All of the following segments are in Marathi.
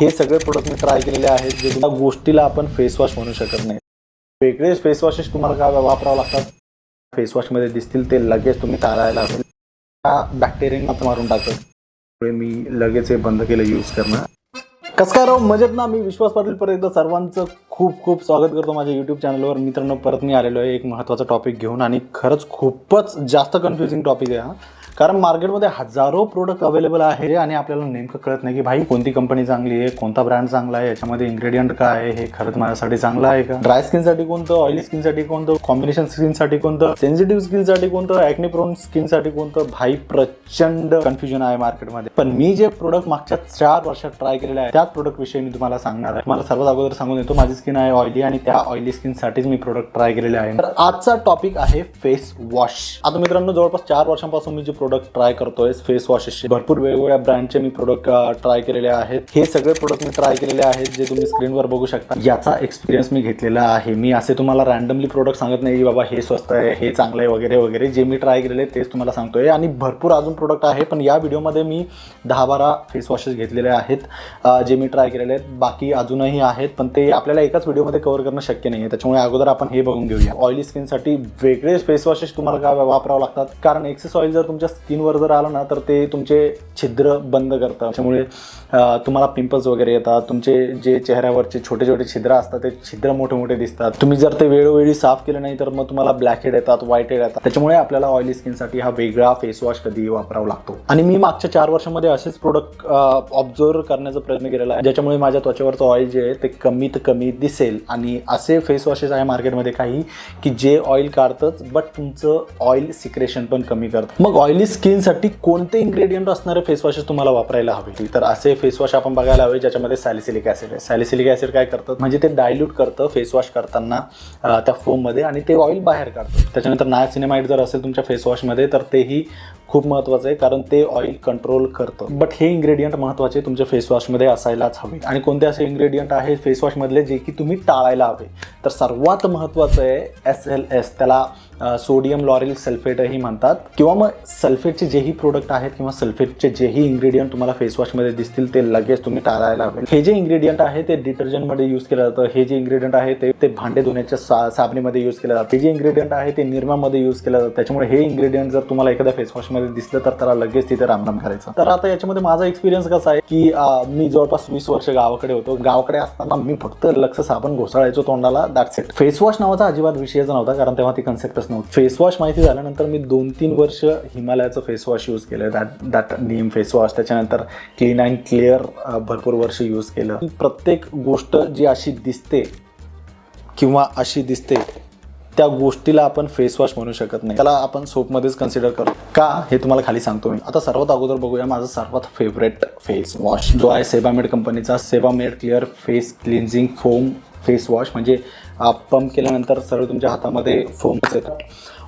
हे सगळे प्रोडक्ट मी ट्राय केलेले आहेत जे तुम्हाला गोष्टीला आपण फेस वॉश म्हणू शकत नाही. वेगळे फेस वॉशेस तुम्हाला काय वापरावं लागतात? फेस वॉशमध्ये दिसतील ते लगेच तुम्ही टाळायला असेल त्या बॅक्टेरियांना मारून टाकतात त्यामुळे मी लगेच हे बंद केलं यूज करणं. कसं काय राव? मजेत ना? मी विश्वास पाटील परत एकदा सर्वांचं खूप खूप स्वागत करतो माझ्या यूट्यूब चॅनलवर मित्रांनो परत मी आलेलो आहे एक महत्त्वाचा टॉपिक घेऊन आणि खरंच खूपच जास्त कन्फ्युजिंग टॉपिक आहे हा. कारण मार्केटमध्ये हजारो प्रोडक्ट अवेलेबल आहे आणि आपल्याला नेमकं कळत नाही की भाई कोणती कंपनी चांगली आहे कोणता ब्रँड चांगला आहे याच्यामध्ये इन्ग्रेडियंट काय आहे हे खरंच माझ्यासाठी चांगलं आहे का? ड्राय स्किनसाठी कोणतं ऑइली स्किनसाठी कोणतं कॉम्बिनेशन स्किनसाठी कोणतं सेन्सिटिव्ह स्किनसाठी कोणतं ॲक्ने प्रोन स्किनसाठी कोणतं? भाई प्रचंड कन्फ्युजन आहे मार्केटमध्ये. पण मी जे प्रोडक्ट मागच्या चार वर्षात ट्राय केलेलं आहे त्याच प्रोडक्ट विषयी मी तुम्हाला सांगणार आहे. मला सर्वात अगोदर सांगून येतो माझी स्किन आहे ऑइली आणि त्या ऑइली स्किनसाठीच मी प्रोडक्ट ट्राय केलेले आहे. तर आजचा टॉपिक आहे फेस वॉश आता मित्रांनो जवळपास चार वर्षांपासून मी जे प्रोडक्ट प्रोडक्ट ट्राय करतोय फेस वॉशेसचे भरपूर वेगवेगळ्या ब्रँडचे मी प्रोडक्ट ट्राय केलेले आहेत. हे सगळे प्रोडक्ट मी ट्राय केलेले आहेत जे तुम्ही स्क्रीनवर बघू शकता. याचा एक्सपिरियन्स मी घेतलेला आहे. मी असे तुम्हाला रॅन्डमली प्रोडक्ट सांगत नाही की बाबा हे स्वस्त आहे हे चांगलं आहे वगैरे वगैरे. जे मी ट्राय केलेले तेच तुम्हाला सांगतोय. आणि भरपूर अजून प्रोडक्ट आहे पण या व्हिडिओमध्ये मी दहा बारा फेस वॉशेस घेतलेले आहेत जे मी ट्राय केलेले आहेत. बाकी अजूनही आहेत पण ते आपल्याला एकाच व्हिडिओमध्ये कव्हर करणं शक्य नाही आहे त्याच्यामुळे अगोदर आपण हे बघून घेऊया. ऑइली स्किनसाठी वेगळे फेस वॉशेस तुम्हाला काय वापरावं लागतात? कारण एक्सेस ऑइल जर तुमच्या स्किनवर जर आलं ना तर ते तुमचे छिद्र बंद करतं त्याच्यामुळे तुम्हाला पिंपल्स वगैरे येतात. तुमचे जे चेहऱ्यावरचे छोटे छोटे छिद्र असतात ते छिद्र मोठे मोठे दिसतात. तुम्ही जर ते वेळोवेळी साफ केलं नाही तर मग तुम्हाला ब्लॅक हेड येतात व्हाईट हेड येतात. त्याच्यामुळे आपल्याला ऑइली स्किनसाठी हा वेगळा फेस वॉश कधीही वापरावा लागतो. आणि मी मागच्या चार वर्षामध्ये असेच प्रोडक्ट ऑब्झर्व करण्याचा प्रयत्न केलेला आहे. ज्याच्यामुळे माझ्या त्वचेवरचं ऑइल जे आहे ते कमीत कमी दिसेल. आणि असे फेस वॉशेस आहे मार्केटमध्ये काही की जे ऑइल काढतंच बट तुमचं ऑइल सिक्रेशन पण कमी करतं. मग ऑइल स्किनसाठी कोणते इंग्रेडियंट असणारे फेसवॉशेस तुम्हाला वापरायला हवे? तर असे फेसवॉश आपण बघायला हवे ज्याच्यामध्ये सॅलिसिलिक ॲसिड आहे. सॅलिसिलिक ॲसिड काय करतं म्हणजे ते डायल्यूट करतं फेसवॉश करताना त्या फोममध्ये आणि ते ऑइल बाहेर काढतं. त्याच्यानंतर नायसिनेमाइड जर असेल तुमच्या फेसवॉशमध्ये तर तेही खूप महत्त्वाचं आहे कारण ते ऑइल कंट्रोल करतं. बट हे इंग्रेडियंट महत्त्वाचे तुमच्या फेसवॉशमध्ये असायलाच हवे. आणि कोणते असे इंग्रेडियंट आहेत फेसवॉशमधले जे की तुम्ही टाळायला हवे? तर सर्वात महत्त्वाचं आहे एस एल एस त्याला सोडियम लॉरेल सल्फेटही म्हणतात. किंवा मग सल्फेटचे जेही प्रोडक्ट आहेत किंवा सल्फेटचे जेही इंग्रेडियंट तुम्हाला फेसवॉशमध्ये दिसतील ते लगेच तुम्ही टाळायला हवे. हे जे इंग्रेडियंट आहे ते डिटर्जंटमध्ये यूज केलं जातं. हे जे इंग्रेडियंट आहे ते ते भांडे धुण्याच्या सा साबणीमध्ये यूज केलं जातं. हे जे इंग्रेडियंट आहे ते निर्मामध्ये यूज केलं जातं. त्याच्यामुळे हे इंग्रेडियंट जर तुम्हाला एखाद्या फेसवॉशमध्ये मध्ये दिसलं तर त्याला लगेच तिथे रामराम करायचं. तर आता याच्यामध्ये माझा एक्सपिरियन्स कसा आहे की मी जवळपास वीस वर्ष गावाकडे होतो. गावाकडे असताना मी फक्त लक्ष साबण घोसाळायचो तोंडाला. दॅट्स इट फेस वॉश नावाचा अजिबात विषयच नव्हता कारण तेव्हा ती कन्सेप्टच नव्हती. फेस वॉश माहिती झाल्यानंतर मी दोन तीन वर्ष हिमालयाचं फेस वॉश यूज केलं. That that name face wash त्याच्यानंतर क्लीन अँड क्लिअर भरपूर वर्ष यूज केलं. प्रत्येक गोष्ट जी अशी दिसते किंवा अशी दिसते त्या गोष्टीला आपण फेसवॉश म्हणू शकत नाही. त्याला आपण सोपमध्येच कन्सिडर करतो. का? हे तुम्हाला खाली सांगतो मी. आता सर्वात अगोदर बघूया माझा सर्वात फेवरेट फेस वॉश जो आहे सेबामेड कंपनीचा. Sebamed clear face cleansing foam face wash म्हणजे पंप केल्यानंतर सर्व तुमच्या हातामध्ये फोम्स येतात.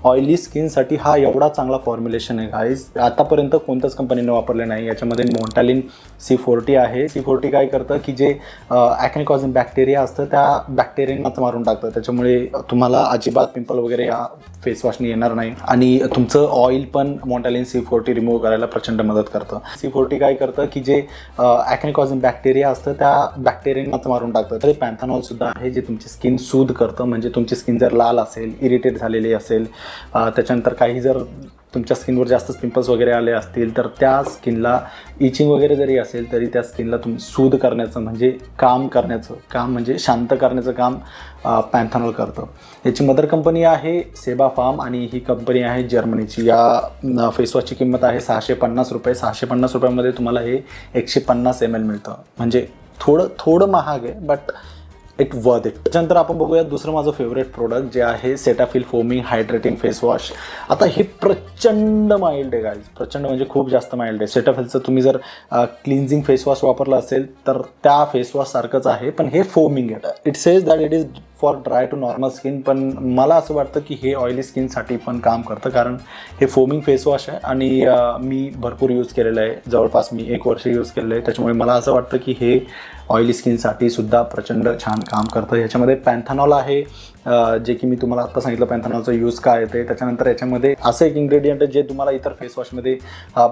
ऑइली स्किनसाठी हा एवढा चांगला फॉर्म्युलेशन आहे गाईज आतापर्यंत कोणत्याच कंपनीने वापरले नाही. याच्यामध्ये मोन्टॅलिन सी फोर्टी आहे. सी फोर्टी काय करतं की जे ॲक्निकॉझिन बॅक्टेरिया असतं त्या बॅक्टेरियांनाच मारून टाकतं. त्याच्यामुळे तुम्हाला अजिबात पिंपल वगैरे या फेसवॉशने येणार नाही. आणि तुमचं ऑइल पण मोंटॅलिन सी फोर्टी रिमूव्ह करायला प्रचंड मदत करतं. सी फोर्टी काय करतं की जे ॲक्निकॉझिन बॅक्टेरिया असतं त्या बॅक्टेरियांनाच मारून टाकतं. तर पॅन्थानॉल सुद्धा आहे जे तुमची स्किन सूद करतं. म्हणजे तुमची स्किन जर लाल असेल इरिटेट झालेली असेल त्याच्यानंतर काही जर तुमच्या स्किनवर जास्तच पिंपल्स वगैरे आले असतील तर त्या स्किनला इचिंग वगैरे जरी असेल तरी त्या स्किनला तुम्ही सूद करण्याचं म्हणजे काम करण्याचं काम म्हणजे शांत करण्याचं काम पॅन्थनॉल करतं. याची मदर कंपनी आहे सेबा फार्म आणि ही कंपनी आहे जर्मनीची. या फेसवॉशची किंमत आहे सहाशे पन्नास रुपये. सहाशे पन्नास रुपयामध्ये तुम्हाला हे एकशे पन्नास एम एल मिळतं. म्हणजे थोडं थोडं महाग आहे बट इट वर्थ इट त्याच्यानंतर आपण बघूया दुसरं माझं फेवरेट प्रोडक्ट जे आहे Cetaphil foaming hydrating face wash आता हे प्रचंड माइल्ड आहे गाईज प्रचंड म्हणजे खूप जास्त माइल्ड आहे. सेटाफिलचं तुम्ही जर क्लिन्झिंग फेस वॉश वापरलं असेल तर त्या फेस वॉश सारखंच आहे पण हे फोमिंग आहे. It says that it is for dry to normal skin पण मला असं वाटतं की हे ऑइली स्किनसाठी पण काम करतं कारण हे फोमिंग फेस वॉश आहे आणि मी भरपूर यूज केलेलं आहे. जवळपास मी एक वर्ष यूज केलेलं आहे. त्याच्यामुळे मला असं वाटतं की हे ऑइली स्किनसाठी सुद्धा प्रचंड छान काम करतं. ह्याच्यामध्ये पॅन्थानॉल आहे. जे की मी तुम्हाला आता सांगितलं पॅन्थानॉलचा यूज काय येते त्याच्यानंतर याच्यामध्ये असं एक इंग्रेडियंट आहे जे तुम्हाला इतर फेस वॉशमध्ये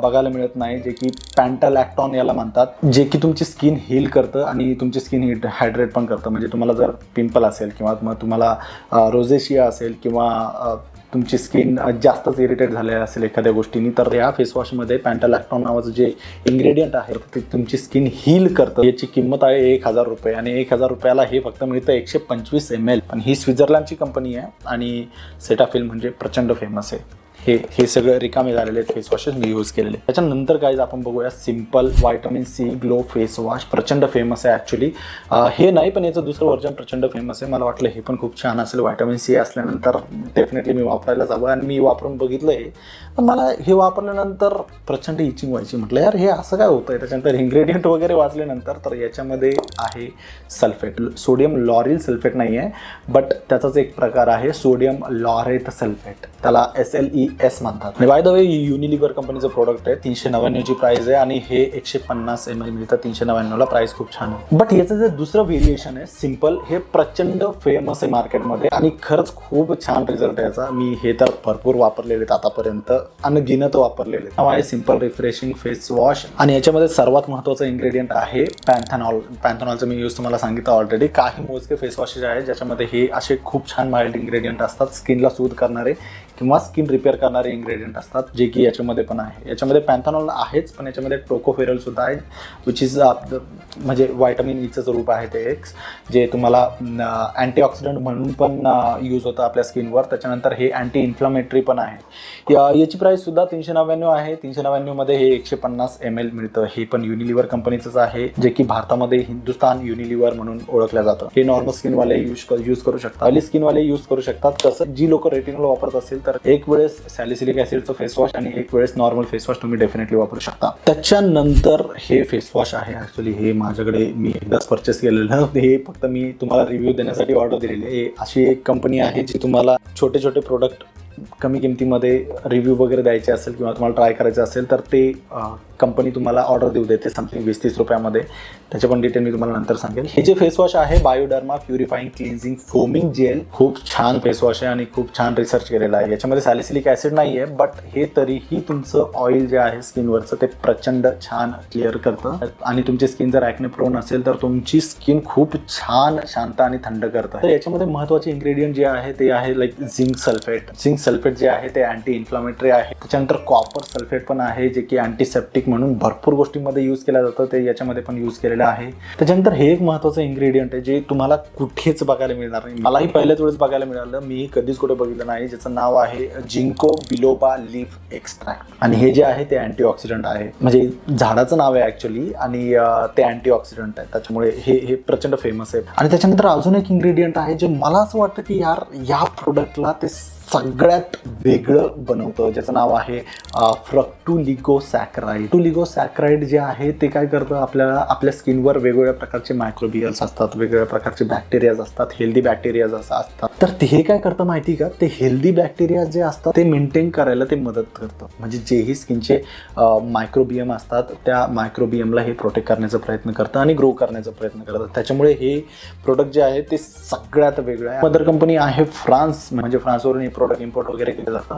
बघायला मिळत नाही जे की पॅन्टालॅक्टॉन याला म्हणतात. जे की तुमची स्किन हील करतं आणि तुमची स्किन ही हायड्रेट पण करतं. म्हणजे तुम्हाला जर पिंपल असेल किंवा मग तुम्हाला रोजेशिया असेल किंवा तुमची स्किन जास्तच इरिटेट झाले असेल एखाद्या गोष्टीनी तर या फेसवॉशमध्ये पॅन्टालॅक्टॉन नावाचं जे इन्ग्रेडियंट आहे ते तुमची स्किन हील करतं. याची किंमत आहे एक हजार रुपये आणि एक हजार रुपयाला हे फक्त मिळतं एकशे पंचवीस एम एल पण ही स्वित्झर्लंडची कंपनी आहे आणि सेटाफिल म्हणजे प्रचंड फेमस आहे. हे हे सगळं रिकामे झालेले फेस वॉशेस मी यूज केलेले. त्याच्यानंतर काय आपण बघूया simple vitamin C glow face wash प्रचंड फेमस आहे ॲक्च्युली हे नाही पण याचं दुसरं वर्जन प्रचंड फेमस आहे. मला वाटलं हे पण खूप छान असेल व्हायटमिन सी असल्यानंतर डेफिनेटली मी वापरायला जावं. आणि मी वापरून बघितलं आहे पण मला हे वापरल्यानंतर प्रचंड इचिंग व्हायची. म्हटलं यार हे असं काय होतं आहे त्याच्यानंतर इन्ग्रेडियंट वगैरे वाचल्यानंतर तर याच्यामध्ये आहे सल्फेट सोडियम लॉरिल सल्फेट नाही आहे बट त्याचाच एक प्रकार आहे सोडियम लॉरेट सल्फेट त्याला एस एल ई एस म्हणतात. बाय द वे युनिलिव्हर कंपनीचं प्रोडक्ट आहे तीनशे नव्याण्णवची प्राइस आहे आणि हे एकशे पन्नास एम एल मिळतं तीनशे नव्याण्णवला प्राइस खूप छान आहे. बट याचं जे दुसरं व्हेरिएशन आहे सिंपल हे प्रचंड फेमस आहे मार्केटमध्ये आणि खरंच खूप छान रिझल्ट आहे याचा. मी हे तर भरपूर वापरलेले आहेत आतापर्यंत आणि गिनत वापरलेले नाव आहे सिंपल रिफ्रेशिंग फेस वॉश आणि याच्यामध्ये सर्वात महत्त्वाचं इन्ग्रेडियंट आहे पॅन्थॅनॉल पॅन्थॅनॉलचं मी यूज तुम्हाला सांगितलं ऑलरेडी काही मोजके फेस वॉशेस आहेत ज्याच्यामध्ये हे असे खूप छान माइल्ड इन्ग्रेडियंट असतात स्किनला सूद करणारे. किंवा स्किन रिपेअर करणारे इन्ग्रेडियंट असतात जे की याच्यामध्ये पण आहे. याच्यामध्ये पॅन्थॉनॉल आहेच पण याच्यामध्ये टोकोफेरल सुद्धा आहे विच इज म्हणजे व्हायटमिन ईचं रूप आहे ते एक्स जे तुम्हाला अँटीऑक्सिडंट म्हणून पण यूज होतं आपल्या स्किनवर त्याच्यानंतर हे अँटी इन्फ्लमेटरी पण आहे. या- याची प्राईस सुद्धा तीनशे नव्याण्णव आहे. तीनशे नव्याण्णवमध्ये हे एकशे पन्नास एम एल मिळतं. हे पण युनिलिव्हर कंपनीचंच आहे जे की भारतामध्ये हिंदुस्तान युनिलिव्हर म्हणून ओळखलं जातं. हे नॉर्मल स्किनवाले यूज यूज करू शकतात. ऑली स्किनवाले यूज करू शकतात. तसं जी लोक रेटिनॉल वापरत असेल तर एक वेळेस सॅलिसिलिक ऍसिडचं फेस वॉश आणि एक वेळेस नॉर्मल फेस वॉश तुम्ही डेफिनेटली वापरू शकता. त्याच्यानंतर हे फेस वॉश आहे. ऍक्च्युली हे माझ्याकडे मी एकदाच परचेस केलेलं हे फक्त मी तुम्हाला रिव्ह्यू देण्यासाठी ऑर्डर दिलेली आहे. अशी एक कंपनी आहे जी तुम्हाला छोटे छोटे प्रोडक्ट कमी किमतीमध्ये रिव्ह्यू वगैरे द्यायचे असेल किंवा तुम्हाला ट्राय करायचं असेल तर ते कंपनी तुम्हाला ऑर्डर देऊ देते समथिंग वीस तीस रुपयामध्ये. त्याचे पण डिटेल मी तुम्हाला नंतर सांगेल. हे जे फेस वॉश आहे Bioderma purifying cleansing foaming gel खूप छान फेस वॉश आहे आणि खूप छान रिसर्च केलेला आहे. याच्यामध्ये सॅलिसिलिक ॲसिड नाही आहे बट हे तरीही तुमचं ऑइल जे आहे स्किनवरचं ते प्रचंड छान क्लिअर करतं. आणि तुमची स्किन जर ॲक्ने प्रोन असेल तर तुमची स्किन खूप छान शांत आणि थंड करतं. तर याच्यामध्ये महत्त्वाचे इन्ग्रेडियंट जे आहे ते आहे like zinc sulphate zinc sulphate जे आहे ते अँटी इन्फ्लामेटरी आहे. त्याच्यानंतर कॉपर सल्फेट पण आहे जे की अँटीसेप्टिक म्हणून भरपूर गोष्टींमध्ये यूज केलं जातं ते याच्यामध्ये पण यूज केलेलं आहे. त्याच्यानंतर हे एक महत्त्वाचं इन्ग्रेडियंट आहे जे तुम्हाला कुठेच बघायला मिळणार नाही. मलाही पहिल्याच वेळेस बघायला मिळालं मी कधीच कुठे बघितलं नाही ज्याचं नाव आहे जिंको बिलोबा लीफ एक्स्ट्रॅक्ट. आणि हे जे आहे ते अँटीऑक्सिडंट आहे. म्हणजे झाडाचं नाव आहे ॲक्च्युली आणि ते अँटीऑक्सिडंट आहे. त्याच्यामुळे हे हे प्रचंड फेमस आहे. आणि त्याच्यानंतर अजून एक इन्ग्रेडियंट आहे जे मला असं वाटतं की यार या प्रोडक्टला ते सगळ्यात वेगळं बनवतं ज्याचं नाव आहे फ्रक्टुलिगो सॅक्राईड टुलिगो सॅक्राईड जे आहे ते काय करतं? आपल्याला आपल्या स्किनवर वेगवेगळ्या प्रकारचे मायक्रोबियल्स असतात वेगवेगळ्या प्रकारचे बॅक्टेरियाज असतात हेल्दी बॅक्टेरियाज असं असतात. तर ते हे काय करतं माहिती का? ते हेल्दी बॅक्टेरिया जे असतात ते मेंटेन करायला ते मदत करतं. म्हणजे जेही स्किनचे मायक्रोबियम असतात त्या मायक्रोबियमला हे प्रोटेक्ट करण्याचा प्रयत्न करतं आणि ग्रो करण्याचा प्रयत्न करतं त्याच्यामुळे हे प्रोडक्ट जे आहे ते सगळ्यात वेगळं आहे. मदर कंपनी आहे फ्रान्स म्हणजे फ्रान्सवरून हे प्रोडक्ट इम्पोर्ट वगैरे केले जातं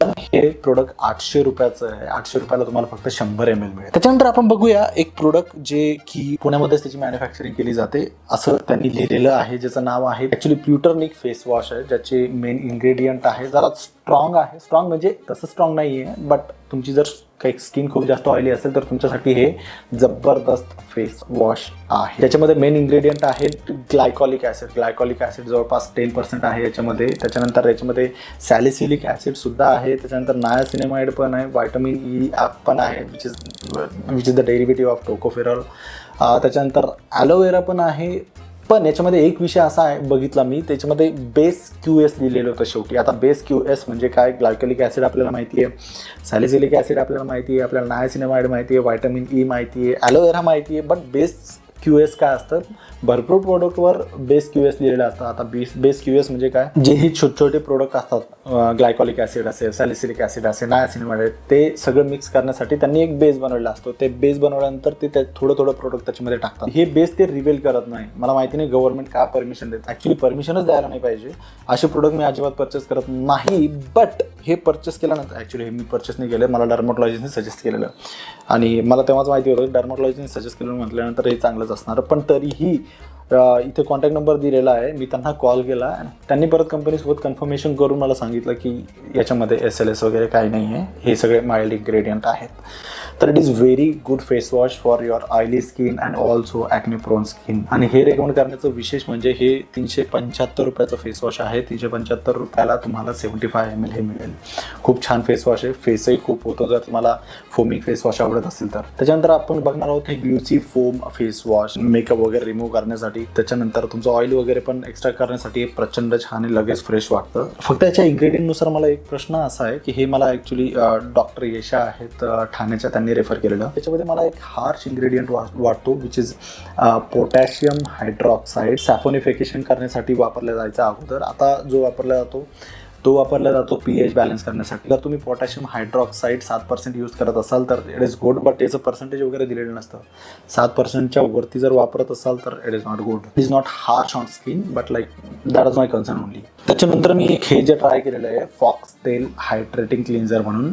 पण हे प्रोडक्ट आठशे रुपयाचं आहे. आठशे रुपयाला तुम्हाला फक्त शंभर एम एल मिळेल. त्याच्यानंतर आपण बघूया एक प्रोडक्ट जे की पुण्यामध्येच त्याची मॅन्युफॅक्चरिंग केली जाते. असं त्यांनी लिहिलेलं आहे. ज्याचं नाव आहे ॲक्च्युली प्युटरनिक फेस वॉश आहे ज्याचे मेन इन्ग्रेडियंट आहे. जरा स्ट्रॉंग आहे. स्ट्रॉंग म्हणजे तसं स्ट्रॉंग नाही आहे बट तुमची जर काही स्किन खूप जास्त ऑइली असेल तर तुमच्यासाठी हे जबरदस्त फेस वॉश आहे. त्याच्यामध्ये मेन इन्ग्रेडियंट आहे ग्लायकॉलिक ॲसिड ग्लायकॉलिक ॲसिड जवळपास टेन पर्सेंट आहे याच्यामध्ये. त्याच्यानंतर याच्यामध्ये सॅलिसिलिक ॲसिड सुद्धा आहे. त्याच्यानंतर नायासिनेमाइड पण आहे. व्हायटमिन ई e पण आहे which is which is the derivative of tocopherol त्याच्यानंतर ॲलोवेरा पण आहे. पण याच्यामध्ये एक विषय असा आहे बघितला मी त्याच्यामध्ये बेस क्यू एस लिहिलेलं होतं शेवटी. आता बेस क्यू एस म्हणजे काय? ग्लायकोलिक ॲसिड आपल्याला माहिती आहे सॅलिसिलिक ॲसिड आपल्याला माहिती आहे आपल्याला नायसिनेमाइड माहिती आहे व्हायटमिन ई माहिती आहे ॲलोवेरा माहिती आहे बट बेस क्यू एस काय असतं? भरपूर प्रोडक्टवर बेस क्यू एस लिहिलेलं असतं. आता बेस बेस क्यू एस म्हणजे काय? जे ही छोटे छोटे प्रोडक्ट असतात ग्लायकॉलिक ॲसिड असेल सॅलिसिलिक ॲसिड असेल नायसिनमध्ये ते सगळं मिक्स करण्यासाठी त्यांनी एक बेस बनवलेला असतो. ते बेस बनवल्यानंतर ते थोडं थोडं प्रोडक्ट त्याच्यामध्ये टाकतात. हे बेस ते रिव्हील करत नाही. मला माहिती नाही गव्हर्नमेंट काय परमिशन देत. ॲक्च्युली परमिशनच द्यायला नाही पाहिजे. असे प्रोडक्ट मी अजिबात परचेस करत नाही. बट हे परचेस केल्यानंतर ॲक्च्युली हे मी परचेस नाही केलं. मला डर्मोटॉलॉजीने सजेस्ट केलेलं. आणि मला तेव्हाच माहिती होतं डर्मोटॉलॉजीने सजेस्ट केलं म्हटल्यानंतर हे चांगलंच असणार. पण तरीही इथे कॉन्टॅक्ट नंबर दिलेला आहे. मी त्यांना कॉल केला आणि त्यांनी परत कंपनीसोबत कन्फर्मेशन करून मला सांगितलं की याच्यामध्ये एस एल एस वगैरे काही नाही आहे. हे सगळे माइल्ड इन्ग्रेडियंट आहेत. तर it is very good face wash for your oily skin and also acne prone skin आणि हे रेकमेंड करण्याचं विशेष म्हणजे हे तीनशे पंच्याहत्तर रुपयाचं फेस वॉश आहे. तीनशे पंच्याहत्तर रुपयाला तुम्हाला सेवन्टी फाय एम एल हे मिळेल. खूप छान फेस वॉश आहे. फेसही खूप होतो. जर तुम्हाला फोमिंग फेस वॉश आवडत असेल तर. त्याच्यानंतर आपण बघणार आहोत हे ग्लुसी फोम फेस वॉश मेकअप वगैरे रिमूव्ह करण्यासाठी त्याच्यानंतर तुमचं ऑइल वगैरे पण एक्स्ट्रा करण्यासाठी प्रचंड छान आणि लगेच फ्रेश वाटतं. फक्त याच्या इन्ग्रेडियंटनुसार मला एक प्रश्न असा आहे की हे मला ॲक्च्युली डॉक्टर येशा आहेत ठाण्याच्या त्यांनी रेफर केलेलं. त्याच्यामध्ये मला एक हार्श इन्ग्रेडियंट वाटतो which is potassium hydroxide saponification करण्यासाठी वापरला जायचा अगोदर. आता जो वापरला जातो तो वापरला जातो पी एच बॅलन्स करण्यासाठी. जर तुम्ही पोटॅशियम हायड्रॉक्साईड सात पर्सेंट यूज करत असाल तर इट इज गुड बट त्याचं पर्सेंटेज वगैरे दिलेलं नसतं. सात पर्सेंटच्या वरती जर वापरत असाल तर it is not good it is not harsh on skin but like that is my concern only त्याच्यानंतर मी एक हे जे ट्राय केलेलं आहे फॉक्स तेल हायड्रेटिंग क्लिन्झर म्हणून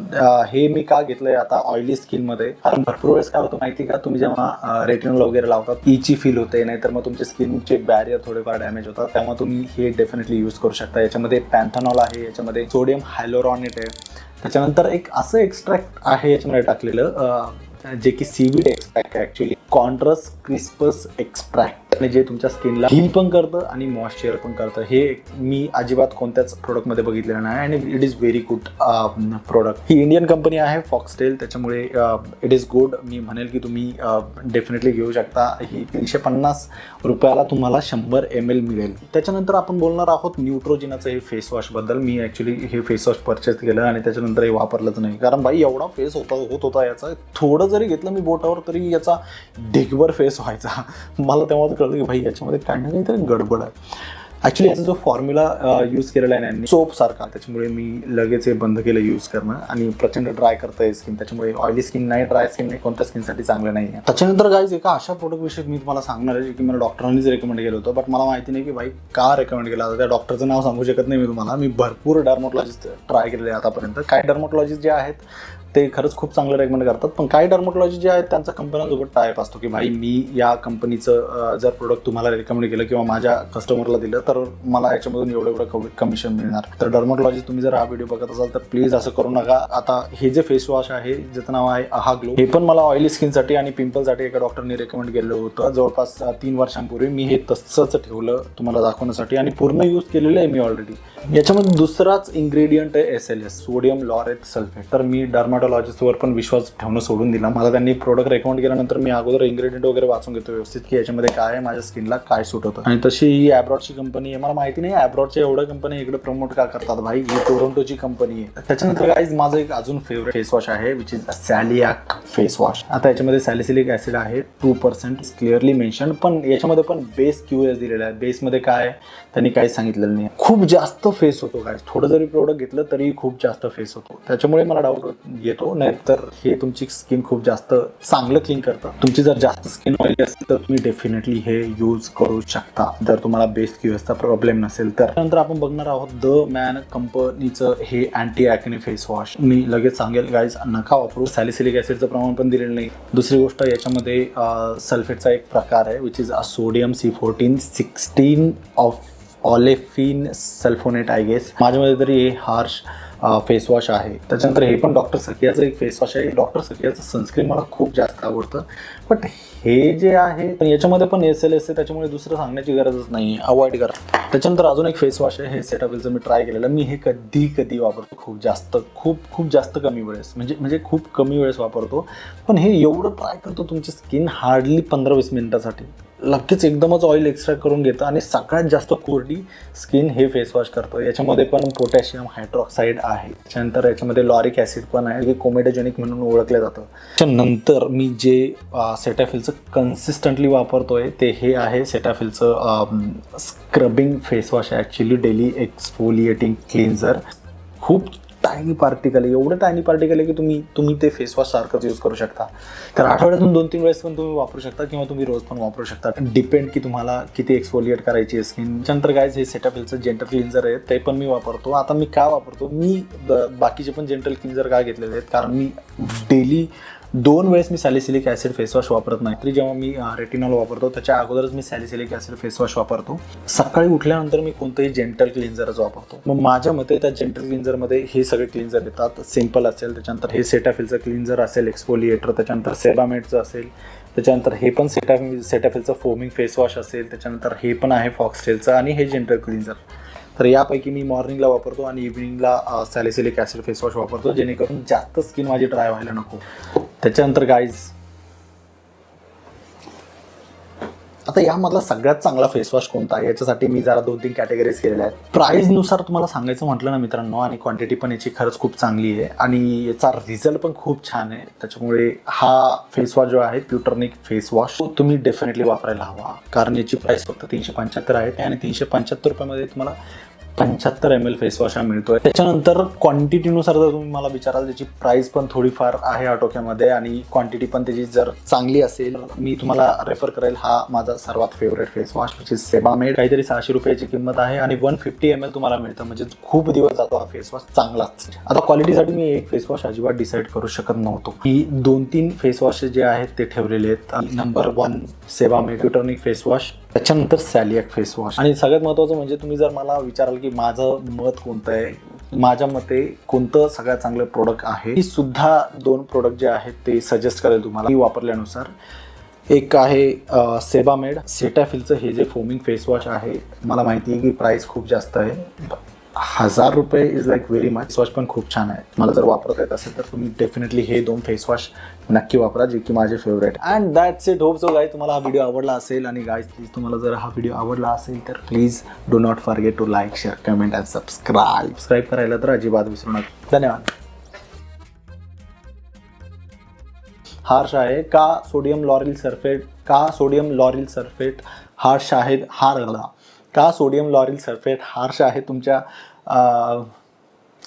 हे मी का घेतलंय आता ऑइली स्किनमध्ये कारण भरपूर वेळेस काय होतं माहिती का? तुम्ही जेव्हा रेटिनॉल वगैरे लावतात इची फील होते नाहीतर मग तुमचे स्किनचे बॅरियर थोडेफार डॅमेज होतात. तेव्हा तुम्ही हे डेफिनेटली यूज करू शकता. याच्यामध्ये पॅन्थनॉल आहे याच्यामध्ये सोडियम हायलोरॉनेट आहे. त्याच्यानंतर एक असं एक्स्ट्रॅक्ट आहे याच्यामध्ये टाकलेलं जे की सीवीड एक्स्ट्रॅक्ट आहे ॲक्च्युली कॉन्ट्रस क्रिस्पस एक्स्ट्रॅक्ट आणि जे तुमच्या स्किनला हील पण करतं आणि मॉइश्चर पण करतं हे मी अजिबात कोणत्याच प्रोडक्टमध्ये बघितलेलं नाही आणि it is very good product he Indian company आहे फॉक्सटेल त्याच्यामुळे इट इज गुड मी म्हणेल की तुम्ही um, डेफिनेटली घेऊ शकता. ही तीनशे पन्नास रुपयाला तुम्हाला शंभर एम एल मिळेल. त्याच्यानंतर आपण बोलणार आहोत न्यूट्रोजिनाचं हे फेस वॉशबद्दल मी ॲक्च्युली हे फेस वॉश परचेस केलं आणि त्याच्यानंतर हे वापरलंच नाही. कारण भाई एवढा फेस होता होत होता याचा. थोडं जरी घेतलं मी बोटावर तरी याचा ढिगभर फेस व्हायचा. मला तेव्हाच कळलं की भाई याच्यामध्ये काही ना काहीतरी गडबड आहे. ॲक्च्युली याचा जो फॉर्म्युला यूज केलेला आहे ना यांनी. सोप सारखा. त्याच्यामुळे मी लगेच हे बंद केलं यूज करणं. आणि प्रचंड ड्राय करता स्किन त्याच्यामुळे ऑइली स्किन नाही ड्राय स्किन नाही. कोणत्या स्किनसाठी चांगलं नाही आहे. त्याच्यानंतर गाईज एका अशा प्रोडक्ट विषयी मी तुम्हाला सांगणार आहे की मला डॉक्टरांनीच रेकमेंड केलं होतं. बट मला माहिती नाही की भाई का रेकमेंड केलं. त्या डॉक्टरचं नाव सांगू शकत नाही मी तुम्हाला. मी भरपूर डर्मोटॉलॉजिस्ट ट्राय केलेले आहे आतापर्यंत. काय डर्मोटॉलॉजिस्ट जे आहेत ते खरंच खूप चांगलं रेकमेंड करतात. पण काही डर्मोटॉलॉजी जे आहेत त्यांचा कंपन्यांसोबत टायप असतो की भाई मी या कंपनीचं जर प्रोडक्ट तुम्हाला रेकमेंड केलं किंवा माझ्या कस्टमरला दिलं तर मला याच्यामधून एवढं एवढं कमिशन मिळणार. तर डर्मोटॉलॉजी तुम्ही जर हा व्हिडिओ बघत असाल तर प्लीज असं करू नका. आता हे जे फेस वॉश आहे ज्याचं नाव आहे अहा ग्लो हे पण मला ऑइली स्किनसाठी आणि पिंपलसाठी एका डॉक्टरने रेकमेंड केलं होतं. जवळपास तीन वर्षांपूर्वी मी हे तसंच ठेवलं तुम्हाला दाखवण्यासाठी आणि पूर्ण यूज केलेलं आहे मी ऑलरेडी याच्यामध्ये दुसराच इन्ग्रेडियंट आहे S L S sodium laureth sulphate तर मी डर्माटॉलॉजिस्टवर पण विश्वास ठेवणं सोडून दिला. मला त्यांनी प्रोडक्ट रेकमेंड केल्यानंतर मी अगोदर इन्ग्रेडियंट वगैरे वाचून घेतो व्यवस्थित की याच्यामध्ये काय आहे माझ्या स्किनला काय सूट होतं. आणि तशी ही ॲब्रॉडची कंपनी आहे. मला माहिती नाही ॲब्रॉडच्या एवढ्या कंपनी इकडे प्रमोट का करतात भाई? ही टोरंटोची कंपनी आहे. त्याच्यानंतर गाईज माझं एक अजून फेवरेट फेस वॉश आहे which is Saliac face wash आता याच्यामध्ये सॅलिसिलिक ऍसिड आहे टू पर्सेंट क्लिअरली मेन्शन पण याच्यामध्ये पण बेस क्यू एस दिलेला आहे. बेसमध्ये काय त्यांनी काहीच सांगितलेलं नाही. खूप जास्त फेस होतो काय थोडं जरी प्रोडक्ट घेतलं तरी खूप जास्त फेस होतो. त्याच्यामुळे मला डाऊट येतो नाही तर हे तुमची स्किन खूप जास्त चांगलं क्लीन करतं. तुमची जर जास्त स्किन ऑइली असेल तर तुम्ही डेफिनेटली हे यूज करू शकता. जर तुम्हाला बेस्ट क्यू प्रॉब्लेम नसेल तर. नंतर आपण बघणार आहोत द मॅन कंपनीचं हे अँटी ॲक्ने फेस वॉश मी लगेच सांगेल गाईज नका वापरू. सॅलिसिलिक ऍसिडचं प्रमाण पण दिलेलं नाही. दुसरी गोष्ट याच्यामध्ये सल्फेटचा एक प्रकार आहे which is sodium C fourteen sixteen of olefin sulphonate I guess माझ्यामध्ये तरी हे हार्श फेसवॉश आहे. त्याच्यानंतर हे पण डॉक्टर सकियाचं एक फेस वॉश आहे. डॉक्टर सकियाचं सनस्क्रीन मला खूप जास्त आवडतं. बट हे जे आहे पण याच्यामध्ये पण एस एल एस आहे त्याच्यामुळे दुसरं सांगण्याची गरजच नाही अवॉइड करा. त्याच्यानंतर अजून एक फेसवॉश आहे. हे सेटाफिलचं मी ट्राय केलेलं. मी हे कधी कधी वापरतो. खूप जास्त खूप खूप जास्त कमी वेळेस. म्हणजे म्हणजे खूप कमी वेळेस वापरतो. पण हे एवढं ट्राय करतो तुमची स्किन हार्डली पंधरा वीस मिनिटासाठी. लगेच एकदमच ऑइल एक्स्ट्रॅक्ट करून घेतं आणि सगळ्यात जास्त कोरडी स्किन हे फेस वॉश करतं. याच्यामध्ये पण पोटॅशियम हायड्रॉक्साईड आहे. त्याच्यानंतर याच्यामध्ये लॉरिक ॲसिड पण आहे जे कोमेडोजेनिक म्हणून ओळखलं जातं. त्याच्यानंतर मी जे सेटाफिलचं कन्सिस्टंटली वापरतोय ते हे आहे सेटाफिलचं स्क्रबिंग फेस वॉश आहे. ॲक्च्युली डेली एक्सफोलिएटिंग क्लिन्झर खूप टायनी पार्टिकल आहे. एवढं टायनी पार्टिकल आहे की तुम्ही तुम्ही ते फेसवॉश सारखंच यूज करू शकता. तर आठवड्यातून दोन तीन वेळेस पण तुम्ही वापरू शकता किंवा तुम्ही रोज पण वापरू शकता. डिपेंड की तुम्हाला किती एक्सफोलिएट करायची स्किन नंतर काय हे सेटाफिलचं जेंटल क्लिन्झर आहे ते पण मी वापरतो. आता मी का वापरतो? मी ब- बाकीचे पण जेंटल क्लिन्झर का घेतलेले आहेत? कारण मी डेली दोन वेळेस मी सॅलिसिलिक ॲसिड फेसवॉश वापरत नाही. तरी जेव्हा मी रेटिनॉल वापरतो त्याच्या अगोदरच मी सॅलिसिलिक ॲसिड फेसवॉश वापरतो. सकाळी उठल्यानंतर मी कोणतंही जेंटल क्लिन्झरच वापरतो. मग माझ्या मते त्या जेंटल क्लिन्झरमध्ये हे सगळे क्लिन्झर येतात. सिंपल असेल त्याच्यानंतर हे सेटाफिलचं क्लिन्झर असेल एक्सफोलिएटर त्याच्यानंतर सेबामेटचं असेल त्याच्यानंतर हे पण सेटा सेटाफिलचं फोमिंग फेसवॉश असेल त्याच्यानंतर हे पण आहे फॉक्सटेलचं आणि हे जेंटल क्लिन्झर तर यापैकी मी मॉर्निंगला वापरतो आणि इव्हिनिंगला सॅलिसिलिक ॲसिड फेसवॉश वापरतो जेणेकरून जास्त स्किन माझी ड्राय व्हायला नको. त्याच्यानंतर गाईज आता यामधला सगळ्यात चांगला फेसवॉश कोणता? आहे याच्यासाठी मी जरा दोन तीन कॅटेगरीज केलेल्या आहेत. प्राईजनुसार तुम्हाला सांगायचं म्हटलं ना मित्रांनो आणि क्वांटिटी पण याची खरंच खूप चांगली आहे. आणि याचा रिझल्ट पण खूप छान आहे. त्याच्यामुळे हा फेसवॉश जो आहे प्युटर्निक फेसवॉश तो तुम्ही डेफिनेटली वापरायला हवा. कारण याची प्राईस फक्त तीनशे पंच्याहत्तर आहे. आणि तीनशे पंच्याहत्तर रुपयामध्ये तुम्हाला पंच्याहत्तर एम एल फेस वॉश हा मिळतोय. त्याच्यानंतर क्वांटिटीनुसार जर तुम्ही मला विचाराल त्याची प्राइस पण थोडीफार आहे आटोक्यामध्ये आणि क्वांटिटी पण त्याची जर चांगली असेल मी तुम्हाला रेफर करेल हा माझा सर्वात favourite face wash which is Sebamed काहीतरी सहाशे रुपयाची किंमत आहे आणि वन फिफ्टी एम एल तुम्हाला मिळतं. म्हणजे खूप दिवस जातो हा फेस वॉश चांगलाच. आता क्वालिटीसाठी मी एक फेस वॉश अजिबात डिसाईड करू शकत नव्हतो. की दोन तीन फेस वॉश जे आहेत ते ठेवलेले आहेत. नंबर वन सेबामेड क्युटर्निक फेस वॉश त्याच्यानंतर सॅलियाक फेस वॉश आणि सगळ्यात महत्त्वाचं म्हणजे तुम्ही जर मला विचाराल की माझं मत कोणतं आहे माझ्या मते कोणतं सगळ्यात चांगलं प्रोडक्ट आहे ही सुद्धा दोन प्रोडक्ट जे आहेत ते सजेस्ट करेल तुम्हाला. मी वापरल्यानुसार. एक आहे सेबामेड सेटाफिलचं हे जे फोमिंग फेस वॉश आहे मला माहिती आहे की प्राईस खूप जास्त आहे. हजार रुपये is like very much face wash पण खूप छान आहे. मला जर वापरता येत असेल तर तुम्ही डेफिनेटली हे दोन फेस वॉश नक्की वापरा जे की माझे favourite and that's it hope so guy तुम्हाला हा व्हिडिओ आवडला असेल. आणि गाय प्लीज तुम्हाला जर हा व्हिडिओ आवडला असेल तर please do not forget to like share comment and subscribe subscribe करायला तर अजिबात विसरू नका. धन्यवाद. हार्श आहे. का सोडियम लॉरिल सल्फेट का सोडियम लॉरिल सल्फेट हार्श आहे. हार का सोडियम लॉरिल सल्फेट हार्श आहे तुमच्या